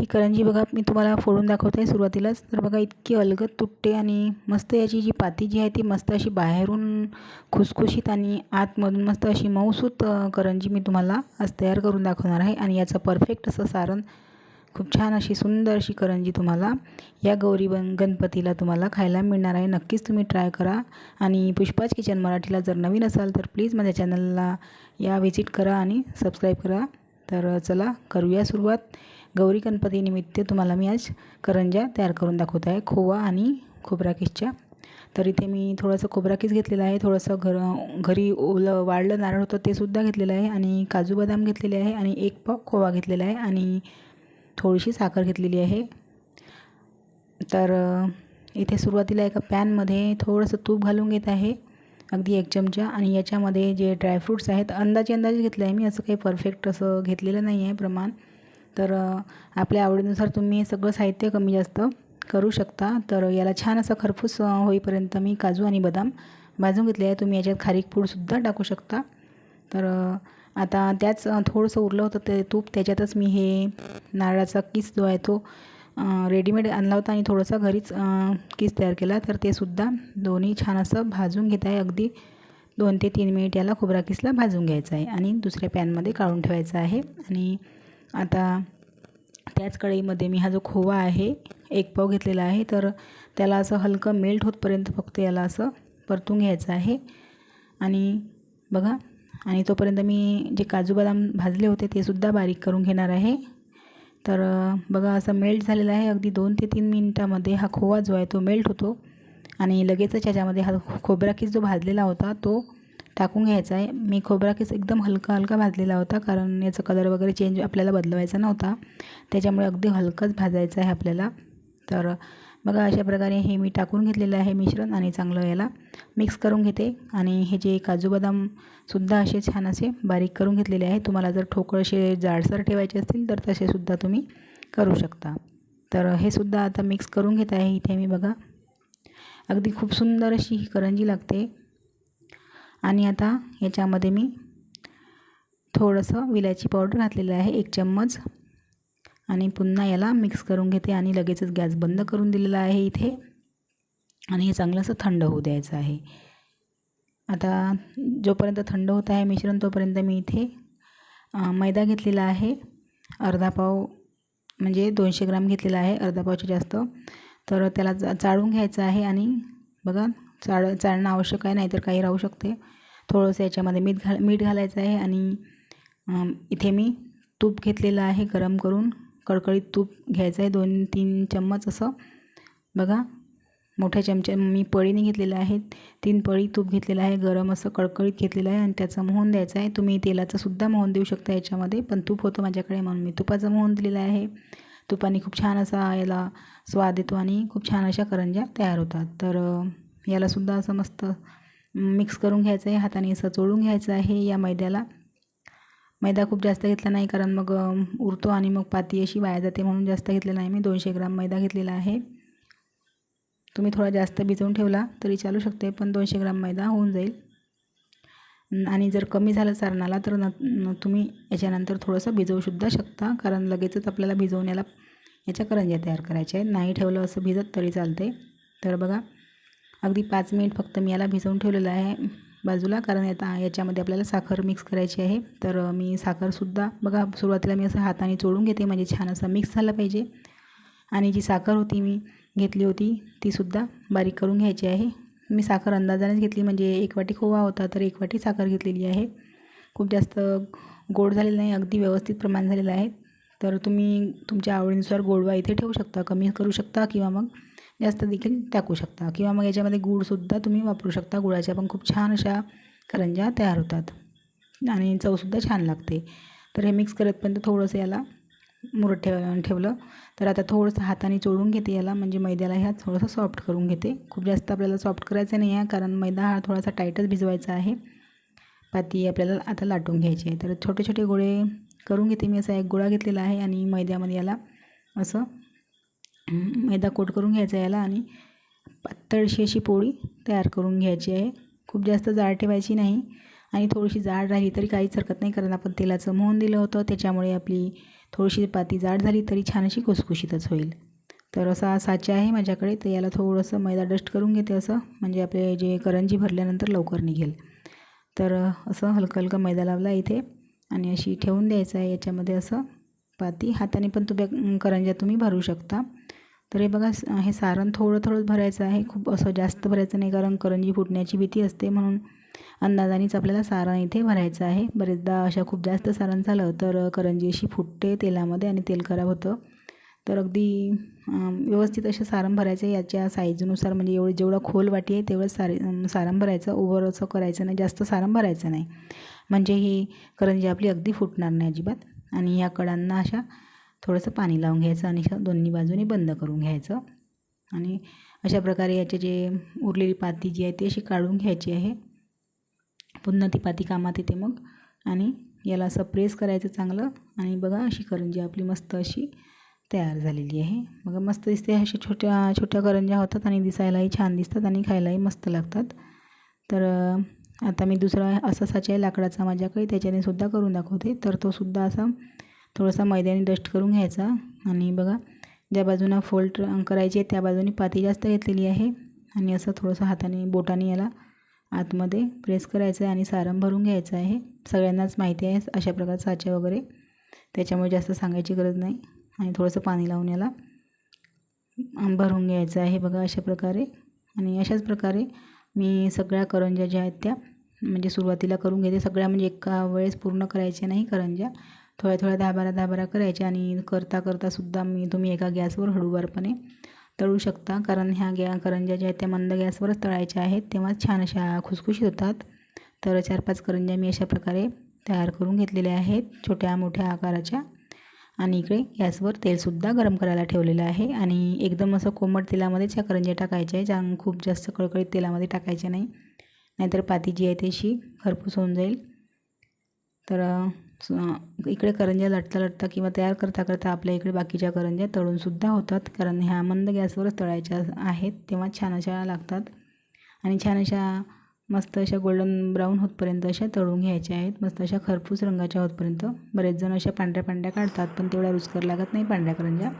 ही करंजी बघा मी तुम्हाला फोडून दाखवत आहे सुरुवातीलाच. तर बघा इतकी अलगद तुटते आणि मस्त याची जी पाती जी आहे ती मस्त अशी बाहेरून खुसखुशीत आणि आतमधून मस्त अशी मऊसूत करंजी मी तुम्हाला आज तयार करून दाखवणार आहे. आणि याचं परफेक्ट असं सारण खूप छान अशी सुंदर अशी करंजी तुम्हाला या गौरी बन गणपतीला तुम्हाला खायला मिळणार आहे. नक्कीच तुम्ही ट्राय करा. आणि पुष्पाच किचन मराठीला जर नवीन असाल तर प्लीज माझ्या चॅनलला या व्हिजिट करा आणि सबस्क्राईब करा. तर चला करूया सुरुवात. गौरी गणपतीनिमित्त तुम्हाला मी आज करंज्या तयार करून दाखवत आहे खोवा आणि खोबरा किसच्या. तर इथे मी थोडंसं खोबरा किस घेतलेलं आहे थोडंसं घर घरी ओलं वाळलं नारळ होतं ते सुद्धा घेतलेलं आहे आणि काजू बदाम घेतलेले आहे आणि एक पाव खोवा घेतलेला आहे आणि थोडीशी साखर घेतलेली आहे. तर इथे सुरुवातीला एका पॅनमध्ये थोडंसं तूप घालून घेत आहे अगदी एक चमचा आणि याच्यामध्ये जे ड्रायफ्रूट्स आहेत अंदाजे अंदाजे घेतले आहे मी असं काही परफेक्ट असं घेतलेलं नाही आहे प्रमाण. तर आपल्या आवडीनुसार तुम्ही सगळं साहित्य कमी जास्त करू शकता. तर याला छान असं खरपूस होईपर्यंत मी काजू आणि बदाम भाजून घेतले आहे तुम्ही याच्यात खारीक पूडसुद्धा टाकू शकता. तर आता त्याच थोडंसं उरलं होतं ते तूप. त्याच्यातच मी हे नारळाचा किस जो आहे तो रेडीमेड आणला होता आणि थोडंसं घरीच किस तयार केला. तर ते सुद्धा दोन्ही छान असं भाजून घेत आहे. अगदी दोन ते तीन मिनिट याला खोबरा किसला भाजून घ्यायचा आहे आणि दुसऱ्या पॅनमध्ये काढून ठेवायचा आहे. आणि आता त्याच कढईमध्ये मी हा जो खोवा आहे एक पाव घेतलेला आहे तर त्याला असं हलकं मेल्ट होतपर्यंत फक्त याला असं परतून घ्यायचं आहे. आणि बघा आणि तोपर्यंत मी जे काजू बदाम भाजले होते ते सुद्धा बारीक करून घेणार आहे. तर बघा असं मेल्ट झालेलं आहे. अगदी दोन ते तीन मिनटामध्ये हा खोवा जो आहे तो मेल्ट होतो. आणि लगेचच याच्यामध्ये हा खोबरा जो भाजलेला होता तो टाकून घ्यायचा आहे. मी खोबरा केस एकदम हलका हलका भाजलेला होता कारण याचा कलर वगैरे चेंज आपल्याला बदलवायचा नव्हता. त्याच्यामुळे अगदी हलकंच भाजायचं आहे आपल्याला. तर बघा अशा प्रकारे हे मी टाकून घेतलेलं आहे मिश्रण आणि चांगलं याला मिक्स करून घेते. आणि हे जे काजू बदामसुद्धा असे छान असे बारीक करून घेतलेले आहे. तुम्हाला जर ठोकळ असे जाडसर ठेवायचे असतील तर तसेसुद्धा तुम्ही करू शकता. तर हे सुद्धा आता मिक्स करून घेत आहे. इथे मी बघा अगदी खूप सुंदर अशी ही करंजी लागते. आणि आता याच्यामध्ये मी थोडंसं विलायची पावडर घातलेलं आहे एक चम्मच. आणि पुन्हा याला मिक्स करून घेते आणि लगेचच गॅस बंद करून दिलेला आहे इथे. आणि हे चांगलं असं थंड होऊ द्यायचं आहे. आता जोपर्यंत थंड होत आहे मिश्रण तोपर्यंत मी इथे मैदा घेतलेला आहे. अर्धा पाव म्हणजे दोनशे ग्राम घेतलेला आहे. अर्धा पावचे जास्त. तर त्याला जा चाळून घ्यायचं आहे आणि बघा चाळ चाळणं आवश्यक आहे नाहीतर काही राहू शकते. थोडंसं याच्यामध्ये मीठ घाल मीठ घालायचं आहे आणि इथे मी तूप घेतलेलं आहे गरम करून. कडकडीत तूप घ्यायचं आहे दोन तीन चम्मच असं. बघा मोठ्या चमच्या मी पळीने घेतलेलं आहे तीन पळी तूप घेतलेलं आहे गरम असं कडकडीत घेतलेलं आहे आणि त्याचं मोहन द्यायचं आहे. तुम्ही तेलाचंसुद्धा मोहन देऊ शकता याच्यामध्ये पण तूप होतं माझ्याकडे म्हणून मी तुपाचं मोहन दिलेलं आहे. तुपाने खूप छान असा याला स्वाद येतो आणि खूप छान अशा करंज्या तयार होतात. तर यालासुद्धा असं मस्त मिक्स करून घ्यायचं आहे. हाताने असं चोळून घ्यायचं आहे या मैद्याला. मैदा खूप जास्त घेतला नाही कारण मग उरतो आणि मग पाती अशी वाया जाते म्हणून जास्त घेतलेला नाही मी. दोनशे ग्राम मैदा घेतलेला आहे. तुम्ही थोडा जास्त भिजवून ठेवला तरी चालू शकते पण दोनशे ग्राम मैदा होऊन जाईल. आणि जर कमी झालं सारणाला तर न तुम्ही याच्यानंतर थोडंसं भिजवूसुद्धा शकता कारण लगेचच आपल्याला भिजवण्याला याच्या करंज्या तयार करायच्या आहेत. नाही ठेवलं असं भिजत तरी चालते तर बघा अगदी पाच मिनिट फक्त मी याला भिजवून ठेवलेलं आहे बाजूला कारण आता याच्यामध्ये आपल्याला साखर मिक्स करायची आहे. तर मी साखरसुद्धा बघा सुरुवातीला मी असं हाताने चोळून घेते म्हणजे छान असं मिक्स झालं पाहिजे. आणि जी साखर होती मी घेतली होती तीसुद्धा बारीक करून घ्यायची आहे. मी साखर अंदाजानेच घेतली म्हणजे एक वाटी खोवा होता तर एक वाटी साखर घेतलेली आहे. खूप जास्त गोड झालेलं नाही अगदी व्यवस्थित प्रमाण झालेलं आहे. तर तुम्ही तुमच्या आवडीनुसार गोडवा इथे ठेवू शकता कमी करू शकता किंवा मग जास्त देखील टाकू शकता. किंवा मग याच्यामध्ये गूळसुद्धा तुम्ही वापरू शकता. गुळाच्या पण खूप छान अशा करंज्या तयार होतात. आणि चवसुद्धा छान लागते. तर हे मिक्स करतपर्यंत थोडंसं याला मुरत ठेव ठेवलं. तर आता थोडंसं हाताने चोळून घेते याला. म्हणजे मैद्याला ह्या थोडंसं सॉफ्ट करून घेते. खूप जास्त आपल्याला सॉफ्ट करायचं नाही आहे. कारण मैदा हा थोडासा टाईटच भिजवायचा आहे. पाती आपल्याला आता लाटून घ्यायची आहे. तर छोटे छोटे गोळे करून घेते मी. असा एक गोळा घेतलेला आहे. आणि मैद्यामध्ये याला असं मैदा कोट करून घ्यायचा याला आणि पातळशी अशी पोळी तयार करून घ्यायची आहे. खूप जास्त जाड ठेवायची नाही आणि थोडीशी जाड राहिली तरी काहीच हरकत नाही कारण आपण तेलाचं मोहन दिलं होतं त्याच्यामुळे आपली थोडीशी पाती जाड झाली तरी छान अशी खुसखुशीतच होईल. तर असा साचा आहे माझ्याकडे तर याला थोडंसं मैदा डस्ट करून घेते असं म्हणजे आपले जे करंजी भरल्यानंतर लवकर निघेल. तर असं हलकं हलकं मैदा लावला इथे आणि अशी ठेवून द्यायचं आहे. याच्यामध्ये असं पाती हाताने पण तुम्ही करंज्या तुम्ही भरू शकता. तर हे बघा हे सारण थोडं थोडं भरायचं आहे. खूप असं जास्त भरायचं नाही कारण करंजी फुटण्याची भीती असते. म्हणून अंदाजानेच आपल्याला सारण इथे भरायचं आहे. बरेचदा अशा खूप जास्त सारण झालं तर करंजी अशी फुटते तेलामध्ये आणि तेल खराब होतं. तर अगदी व्यवस्थित असं सारण भरायचं आहे. याच्या साईजनुसार म्हणजे एवढं जेवढं खोल वाटी आहे तेवढं सारे सारण भरायचं. ओव्हर असं करायचं नाही. जास्त सारण भरायचं नाही. म्हणजे ही करंजी आपली अगदी फुटणार नाही अजिबात. आणि या कडांना अशा थोडंसं पाणी लावून घ्यायचं आणि दोन्ही बाजूने बंद करून घ्यायचं. आणि अशा प्रकारे याचे जे उरलेली पाती जी आहे ती अशी काढून घ्यायची आहे. पुन्हा ती पाती कामात येते मग. आणि याला असं प्रेस करायचं चांगलं. आणि बघा अशी करंजी आपली मस्त अशी तयार झालेली आहे. बघा मस्त दिसते. अशा छोट्या छोट्या करंज्या होतात आणि दिसायलाही छान दिसतात आणि खायलाही मस्त लागतात. तर आता मी दुसरा असा साचा आहे लाकडाचा माझ्याकडे. त्याच्याने सुद्धा करून दाखवते. तर तो सुद्धा असा थोडासा मैद्याने डस्ट करून घ्यायचा. आणि बघा ज्या बाजूनं फोल्ड करायची त्या बाजूने पाती जास्त घेतलेली आहे. आणि असं थोडंसं हाताने बोटाने याला आतमध्ये प्रेस करायचं आहे आणि सारण भरून घ्यायचं आहे. सगळ्यांनाच माहिती आहे अशा प्रकारचा साचा वगैरे. त्याच्यामुळे जास्त सांगायची गरज नाही. आणि थोडंसं पाणी लावून याला भरून घ्यायचं आहे बघा अशा प्रकारे. आणि अशाच प्रकारे मी सगळ्या करंज्या ज्या आहेत त्या म्हणजे सुरुवातीला करून घेते. सगळ्या म्हणजे एका वेळेस पूर्ण करायच्या नाही करंज्या. थोड्या थोड्या दाबारा दाबारा करायच्या आणि करता करतासुद्धा मी तुम्ही एका गॅसवर हळूवारपणे तळू शकता. कारण ह्या गॅ करंज्या ज्या आहेत त्या मंद गॅसवरच तळायच्या आहेत. तेव्हा छान अशा खुसखुशीत होतात. तर चार पाच करंज्या मी अशा प्रकारे तयार करून घेतलेल्या आहेत छोट्या मोठ्या आकाराच्या. आणि इकडे गॅसवर तेलसुद्धा गरम करायला ठेवलेलं आहे. आणि एकदम असं कोमट तेलामध्येच ह्या करंज्या टाकायच्या आहे ज्या खूप जास्त कळकळीत तेलामध्ये टाकायचे नाही. नाहीतर पाती जी आहे त्याशी खरपूस होऊन जाईल. तर इकडे करंज्या लटता लटता किंवा तयार करता करता आपल्या इकडे बाकीच्या करंज्या तळूनसुद्धा होतात. कारण ह्या मंद गॅसवरच तळायच्या आहेत तेव्हा छान अशा लागतात. आणि छान अशा मस्त अशा गोल्डन ब्राऊन होतपर्यंत अशा तळून घ्यायच्या आहेत. मस्त अशा खरपूस रंगाच्या होतपर्यंत. बरेच जण अशा पांढऱ्या पांढऱ्या काढतात पण तेवढ्या रुचकर लागत नाही पांढऱ्या करंज्या.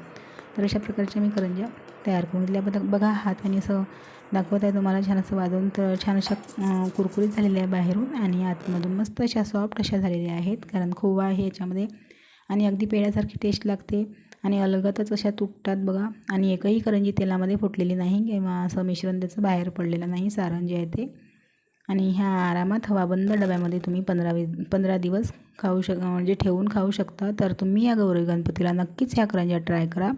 तर अशा प्रकारच्या मी करंज्या तयार करून घेतल्या बघा हाताने असं दाखवत आहे तुम्हाला छान असं वाजवून. तर छान अशा कुरकुरीत झालेल्या आहे बाहेरून आणि आतमधून मस्त अशा सॉफ्ट अशा झालेल्या आहेत. कारण खोवा आहे याच्यामध्ये आणि अगदी पेढ्यासारखी टेस्ट लागते आणि अलगतच अशा तुटतात बघा. आणि एकही करंजी तेलामध्ये फुटलेली नाही किंवा असं मिश्रण त्याचं बाहेर पडलेलं नाही सारण जे आहे ते. आणि ह्या आरामात हवाबंद डब्यामध्ये तुम्ही पंधरा वीस पंधरा दिवस खाऊ शक म्हणजे ठेवून खाऊ शकता. तर तुम्ही या गौरी गणपतीला नक्कीच ह्या करंज्या ट्राय करा.